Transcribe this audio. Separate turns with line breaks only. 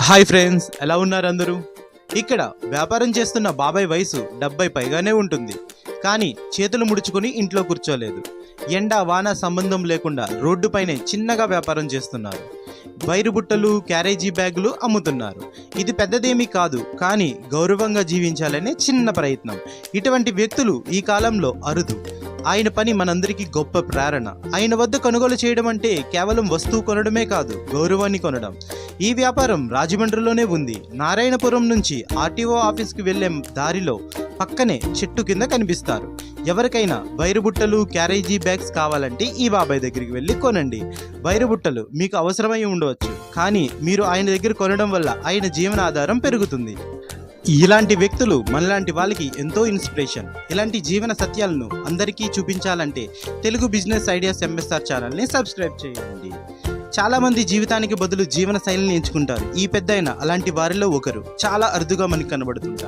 Hi friends ఎలా ఉన్నారు అందరూ? ఇక్కడ వ్యాపారం చేస్తున్న బాబాయ్ వయసు డెబ్బై పైగానే ఉంటుంది. కానీ చేతులు ముడుచుకొని ఇంట్లో కూర్చోలేదు. ఎండ వాన సంబంధం లేకుండా రోడ్డుపైనే చిన్నగా వ్యాపారం చేస్తున్నారు. వైరు బుట్టలు క్యారేజీ బ్యాగులు అమ్ముతున్నారు. ఇది పెద్దదేమీ కాదు కానీ గౌరవంగా జీవించాలనే చిన్న ప్రయత్నం. ఇటువంటి వ్యక్తులు ఈ కాలంలో అరుదు. ఆయన పని మనందరికీ గొప్ప ప్రేరణ. ఆయన వద్ద కొనుగోలు చేయడం అంటే కేవలం వస్తువు కొనడమే కాదు గౌరవాన్ని కొనడం. ఈ వ్యాపారం రాజమండ్రిలోనే ఉంది. నారాయణపురం నుంచి ఆర్టీఓ ఆఫీస్కి వెళ్ళే దారిలో పక్కనే చెట్టు కింద కనిపిస్తారు. ఎవరికైనా వైరు బుట్టలు క్యారేజీ బ్యాగ్స్ కావాలంటే ఈ బాబాయ్ దగ్గరికి వెళ్ళి కొనండి. వైరు బుట్టలు మీకు అవసరమై ఉండవచ్చు. కానీ మీరు ఆయన దగ్గర కొనడం వల్ల ఆయన జీవనాధారం పెరుగుతుంది. ఇలాంటి వ్యక్తులు మనలాంటి వాళ్ళకి ఎంతో ఇన్స్పిరేషన్. ఇలాంటి జీవన సత్యాలను అందరికీ చూపించాలంటే తెలుగు బిజినెస్ ఐడియాస్ ఎంఎస్ఆర్ ఛానల్ని సబ్స్క్రైబ్ చేయండి. చాలామంది జీవితానికి బదులు జీవన శైలిని ఎంచుకుంటారు. ఈ పెద్ద అలాంటి వారిలో ఒకరు. చాలా అరుదుగా మనకి కనబడుతుంటారు.